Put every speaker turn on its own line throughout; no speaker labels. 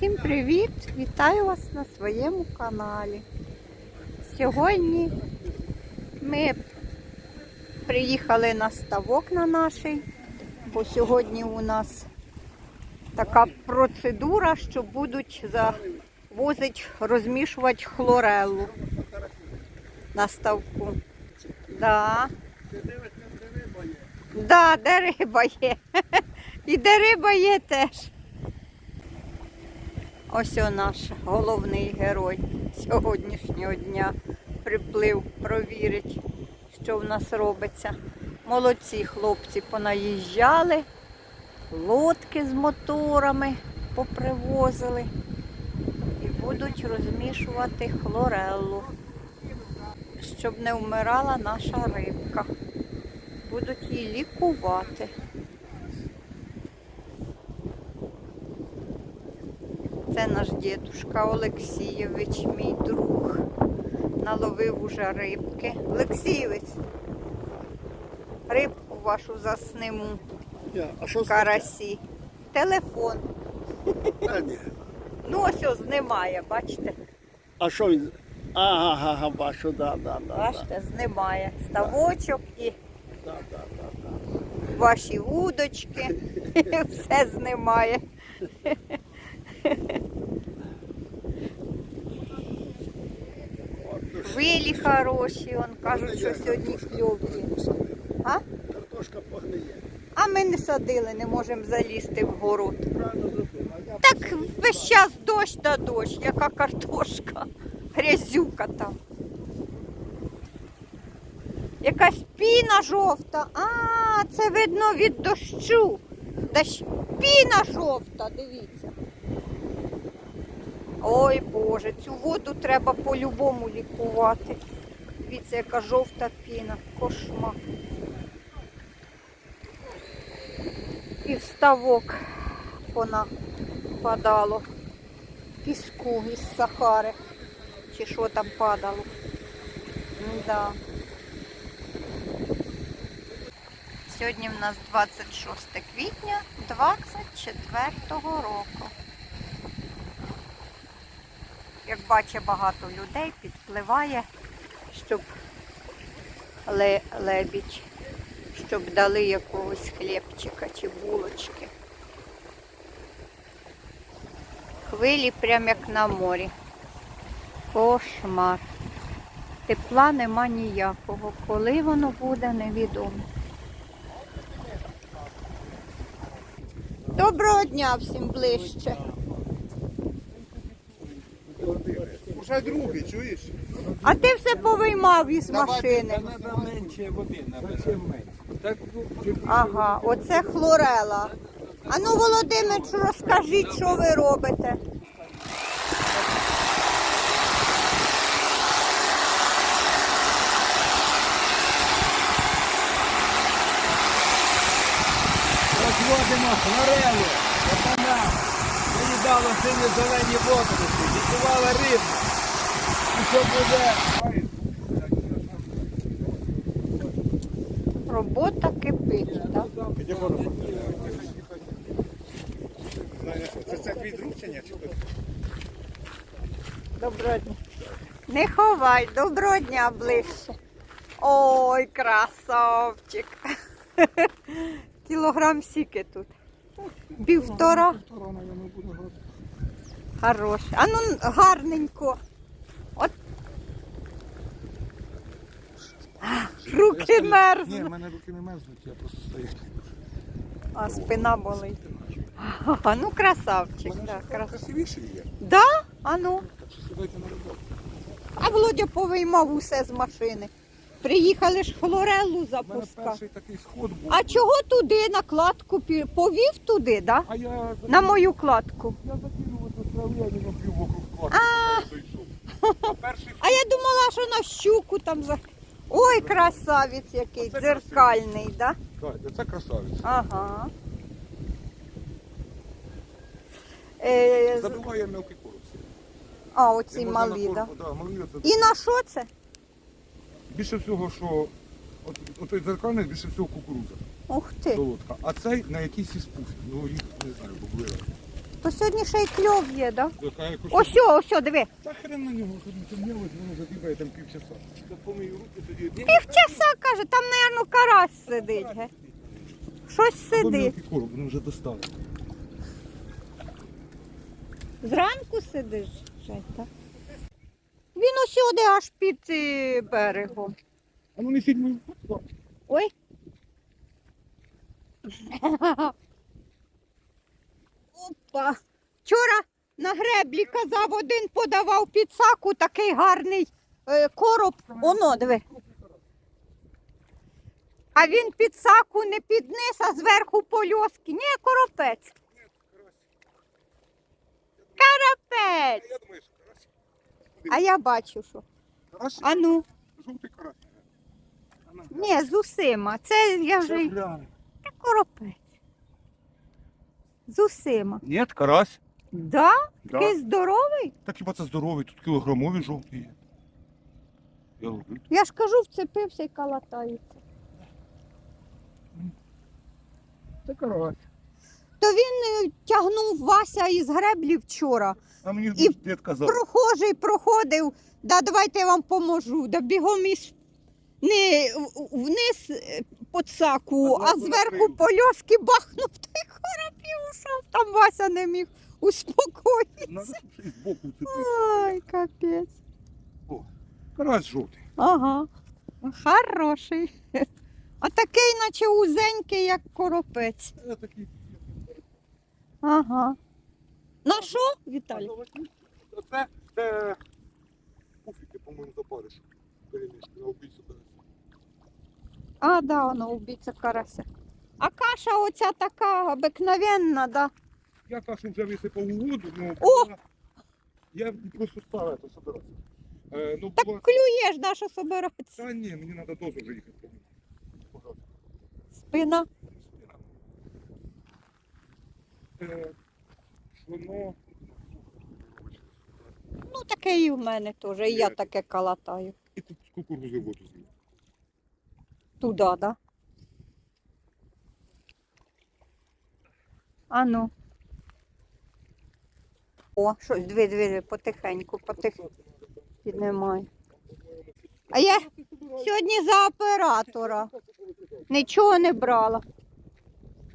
Всім привіт! Вітаю вас на своєму каналі. Сьогодні ми приїхали на ставок на наш, бо сьогодні у нас така процедура, що будуть завозити, розмішувати хлорелу на ставку. Да. Да, де риба є. І де риба є теж. Ось о наш головний герой сьогоднішнього дня приплив провірить, що в нас робиться. Молодці хлопці понаїжджали, лодки з моторами попривозили і будуть розмішувати хлореллу, щоб не вмирала наша рибка. Будуть її лікувати. Це наш дідушка Олексійович, мій друг. Наловив уже рибки. Олексійович, рибку вашу засниму,
Я, а що
карасі. Телефон.
А, ні.
Ну ось ось знімає, бачите?
А що він? Ага, ага, бачу, да, да, да.
Бачите, знімає. Ставочок і
Да, да, да, да.
ваші вудочки. Все знімає. Хвилі хороші, он кажуть, що сьогодні кльові. А?
Картошка погниє.
А ми не садили, не можемо залізти в город. Так весь час дощ та дощ, яка картошка, грязюка там. Якась піна жовта. А, це видно від дощу. Дощ... Піна жовта, дивіться. Ой Боже, цю воду треба по-любому лікувати. Дивіться, яка жовта піна. Кошмар. І в ставок понападало піску із Сахари. Чи що там падало. Да. Сьогодні в нас 26 квітня 24 року. Як бачить, багато людей підпливає, щоб лебідь, щоб дали якогось хлібчика чи булочки. Хвилі прям як на морі. Кошмар. Тепла нема ніякого. Коли воно буде, невідомо. Доброго дня всім ближче.
Уже другий, чуєш?
А ти все повиймав із машини.
Треба менше води набирати. Так, ну,
Ага, оце хлорела. А ну, Володимир, розкажіть, що ви робите.
розводимо хлорелу, вона виїдала сині зелені водорослі, лікувала рибу. Що буде?
Робота кипить, так?
Це, це ні? Чи?
Доброго дня. Не ховай, доброго дня ближче. Ой, красавчик. Кілограм сіки тут. Півтора. Хороший. А ну гарненько. От. Руки
Ні, в мене руки не мерзнуть, я просто стою.
А спина болить. А ну красавчик. Да, крас...
Красивіший є.
да? А ну.
Так що сідайте на роботу.
А Володя повиймав усе з машини. Приїхали ж хлорелу запускати. А чого туди на кладку пі- повів туди, да?
А я,
На мою кладку.
я закинув цю траву, я не напів вокруг кладки. А перший
А я думала, що на щуку там за. Ой, красавець який,
Оце
дзеркальний, да?
Так, це красавець.
Ага. Е, з-
Забиває мелкий корпус.
а, оці малі, да?
Да, малі це-
І на що це?
Більше всього, що от, от той дзеркальний, більше всього кукуруза.
Ух ти.
Солодка. А цей на якийсь із пуфів. Ну їх не знаю, бо.
То сьогодні ще й кльов є, да? Ось, ось, диви.
Та хрен на нього, там м'ялось, воно забігає там півчаса.
Півчаса, каже, там, мабуть, карась сидить. ге. Щось сидить.
короб, вони вже достали.
Зранку сидиш, Жень, так? Він усюди аж під е, берегом.
А ну не фільмуй.
Ой. Опа. Вчора на греблі казав, один подавав під саку такий гарний е, короб. Оно, диви. А він під саку не під низ, а зверху польоски. Ні, коропець. Карапець. А я бачу, що. А ну,
Жовтий карась.
Ні, з усима. Це я вже. Та коропець. З усима.
Ні, карась.
Да?
Да.
Такий здоровий?
Так хіба це здоровий, тут кілограмові жовті є. Я люблю.
Я ж кажу, вцепився і калатається.
Це карась.
То він е, тягнув Вася із греблі вчора.
А мені
І
дід казав.
Прохожий проходив, да давайте я вам поможу. Да бігом із не в- вниз е, по цаку,
А
а
зверху
зверху
накрив.
польоски бахнув, та й хоропів ушов. Там Вася не міг успокоїти.
Надо, щоб ще й збоку.
Ай, капець.
Карась жовтий.
Ага. Хороший. А такий, наче узенький, як коропець.
Я такий.
Ага. На що, Віталій?
Оце це пуфіки, по-моєму, запариш. Перемішки на убійцю карася.
А, да, воно убійця карася. А каша оця така обикновенна, да.
Я кашу вже висипав у воду, ну
О!
була- я просто став це собиратися. Е, ну,
Так
була...
клюєш, да, що собиратися.
Та ні, мені треба дозу вже їхати. Пожалуйста.
Спина.
Е, воно...
Ну, таке і в мене теж. І я таке калатаю.
І тут з кукурузи воду злив.
Туди, да. А ну. О, щось, дві, дві, потихеньку, потихеньку. Піднімай. А я сьогодні за оператора. Нічого не брала.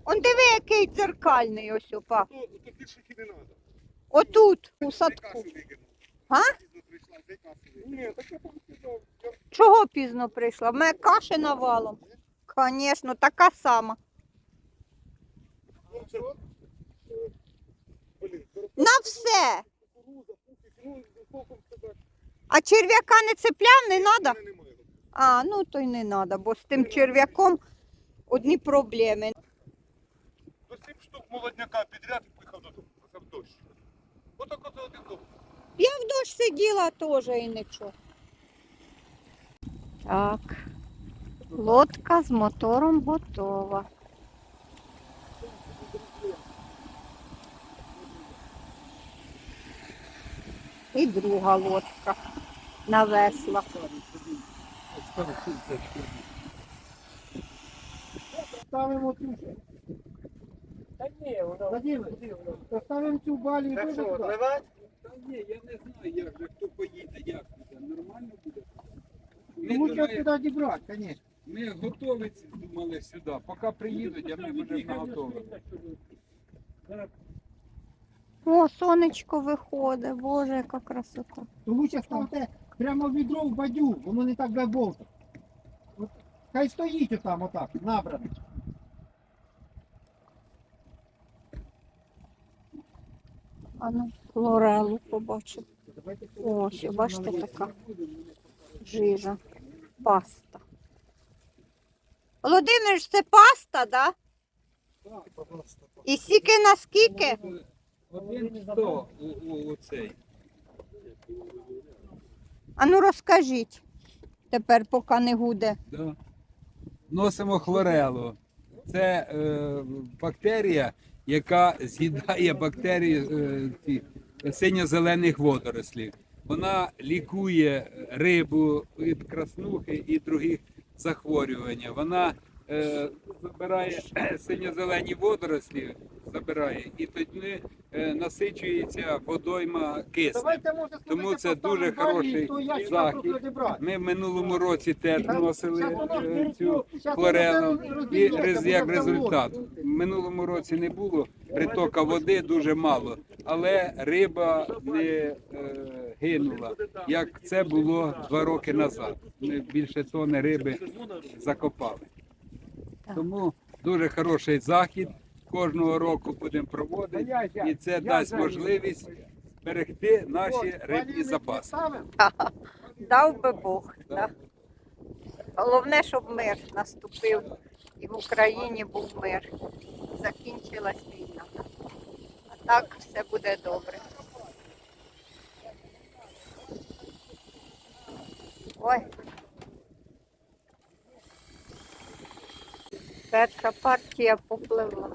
Он диви, який дзеркальний ось опа.
Треба.
Отут, у садку. А? Чого пізно прийшла? В мене каші навалом. Звісно, така сама. На все. А черв'яка не цепляв, не треба? А, ну то й не треба, бо з тим черв'яком одні проблеми.
До сім штук молодняка підряд поїхав. В дощ. Отак от один дом.
Я в дощ сиділа теж і нічого. Так. Лодка з мотором готова. І друга лодка на веслах.
Ставимо цю.
Та ні, воно.
Владимир, поставимо цю балю і туди.
Та ні, я не знаю, як же, хто поїде, як буде. Нормально буде.
Ну,
Ми,
лучше
давай-
туди дібрати, звісно.
ми готові думали сюди. Поки приїдуть, а ми будемо готові.
О, сонечко виходить, боже, яка красота.
То лучше ставте прямо відро в бадю, воно не так буде. От Хай стоїть отам отак, набрано.
А ну, лорелу.
Давайте
О, ще бачите, така жижа. Паста. Володимир, це паста, да? І скільки на скільки?
Один сто у, у, у цей.
А ну розкажіть. Тепер, поки не гуде.
Да. Носимо хлорелу. Це е, бактерія, яка з'їдає бактерії е, ті, синьо-зелених водорослів. Вона лікує рибу від краснухи і других захворювань. Вона е, забирає синьо-зелені водорослі, забирає, і тоді е, насичується водойма киснем. Тому це дуже хороший захід. Ми в минулому році теж вносили е, цю
все
І як результат, в минулому році не було притока води дуже мало, але риба не е, гинула, як це було два роки назад. Ми більше тони риби закопали. Тому дуже хороший захід. Кожного року будемо проводити, і це дасть можливість зберегти наші рибні запаси.
Дав би Бог.
Да.
Головне, щоб мир наступив і в Україні був мир. Закінчилась війна. А так все буде добре. Ой. Перша партія попливла.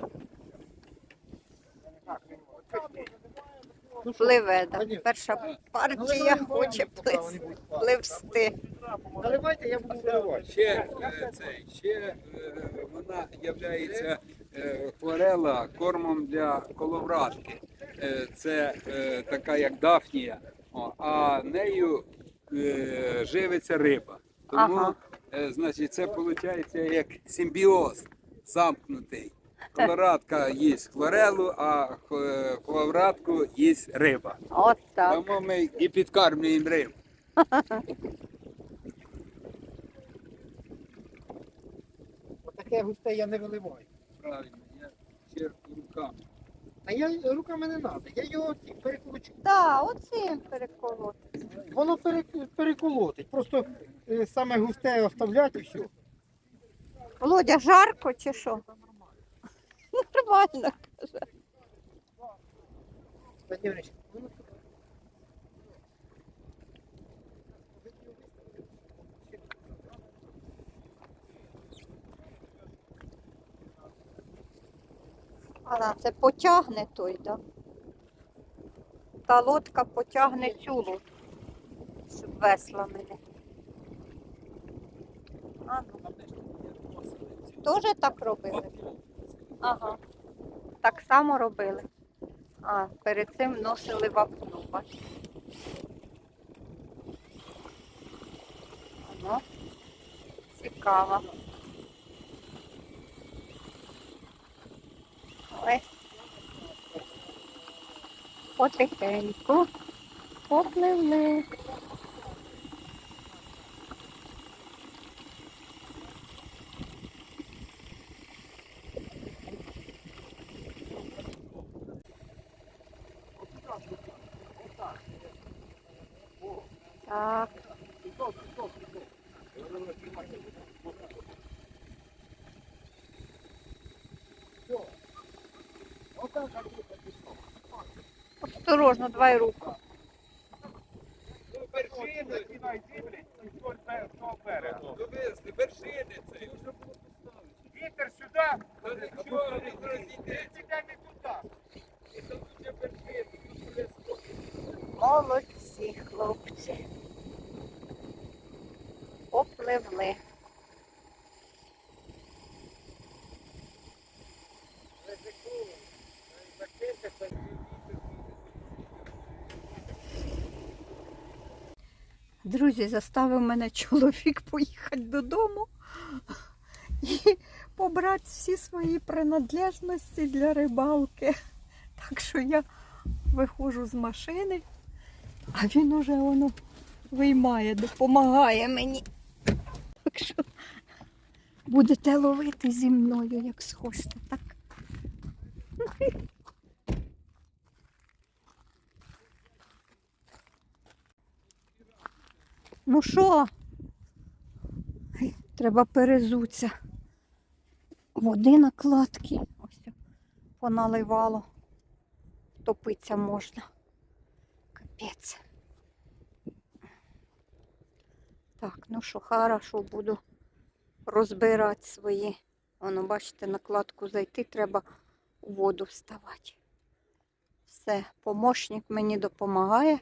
Пливе, да. Перша партія хоче плис- пливсти.
Наливайте, я буду виливати.
Ще е, цей, ще е, вона є хлорела кормом для коловратки. Е, Це е, така як дафнія, О, а нею е, живиться риба. Тому,
Ага.
е, значить, це виходить як симбіоз замкнутий. Колорадка їсть хлорелу, а коловратку їсть риба.
От так.
Тому ми і підкармлюємо рибу.
Отаке густе я не виливаю.
Правильно, я ще руками.
А я руками не треба, я його ці перекручу.
Так, оцим переколоти.
Воно перек- переколотить. Просто е, саме густе оставляти і все.
Володя, жарко чи що? Нормально.
Владимирович, ну,
А, це потягне той, так? Да? Та лодка потягне цю лодку, щоб весла мене. А, ну. Теж так робили? Ага. Так само робили. А, перед цим носили вапно, бачите. Воно цікаво. Ой. Потихеньку попливли. Так. Осторожно, давай руку.
Довезли, вершини це.
Вітер сюди,
Та нічого, не розійдеться.
іде не туди.
І там вже вершини.
Молодці, хлопці. Попливли. Друзі, заставив мене чоловік поїхати додому і побрати всі свої принадлежності для рибалки. Так що я виходжу з машини, а він уже воно виймає, допомагає мені. Що будете ловити зі мною, як схочете, так? Ну що? Треба перезуться. Води на кладки. Ось поналивало. Топитися можна. Капець. Так, ну що, хорошо, буду розбирати свої. Воно, бачите, накладку зайти, треба у воду вставати. Все, помощник мені допомагає.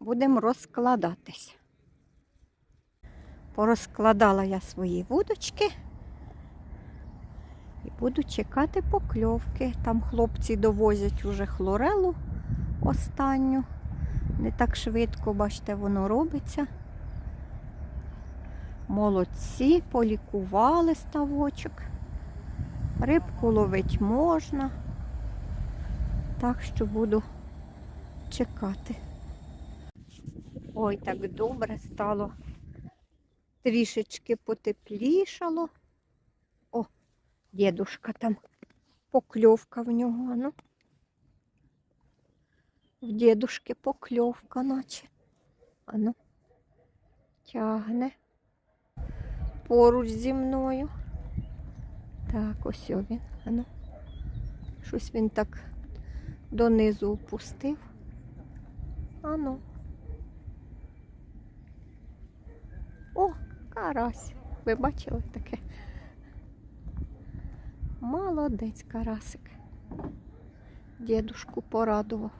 Будемо розкладатись. Порозкладала я свої вудочки. І буду чекати покльовки. Там хлопці довозять уже хлорелу останню. Не так швидко, бачите, воно робиться. Молодці, полікували ставочок. Рибку ловить можна. Так що буду чекати. Ой, так добре стало. Трішечки потеплішало. О, дідушка там. Покльовка в нього, а ну. В дідушки покльовка, наче. Ану. Тягне поруч зі мною. Так, ось він. Ану. Щось він так донизу опустив. Ану. О, карась. Ви бачили таке? Молодець карасик. Дідушку порадував.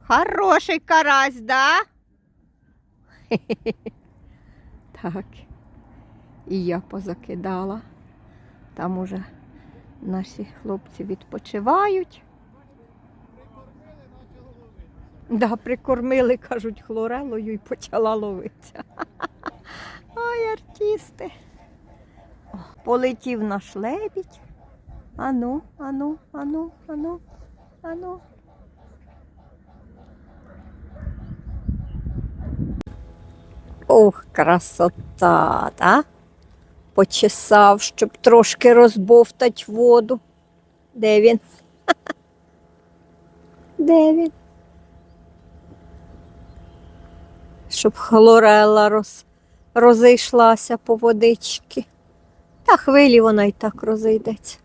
Хороший карась, да? Хе-хе? Так. І я позакидала. Там уже наші хлопці відпочивають. Да, прикормили, кажуть, хлорелою і почала ловитися. Ой, артисти. Полетів наш лебідь. Ану, ану, ану, ану, ану. Ох, красота, да? Почесав, щоб трошки розбовтать воду. Де він? Де він? Щоб хлорела роз, розійшлася по водички. Та хвилі вона й так розійдеться.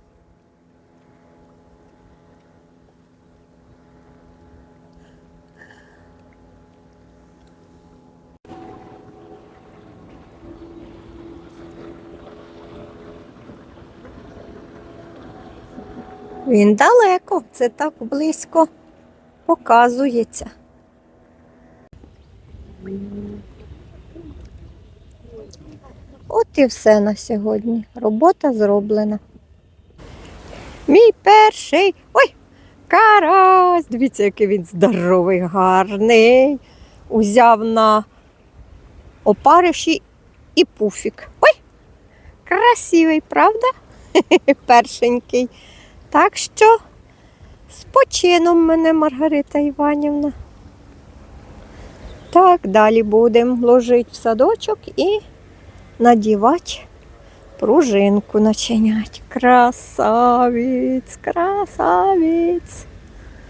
Він далеко, це так близько показується. От і все на сьогодні. Робота зроблена. Мій перший. Ой! Карась! Дивіться, який він здоровий, гарний. Узяв на опариші і пуфік. Ой! Красивий, правда? Першенький. Так що з почином мене Маргарита Іванівна. Так, далі будемо ложити в садочок і надівати пружинку начинять. Красавець, красавець.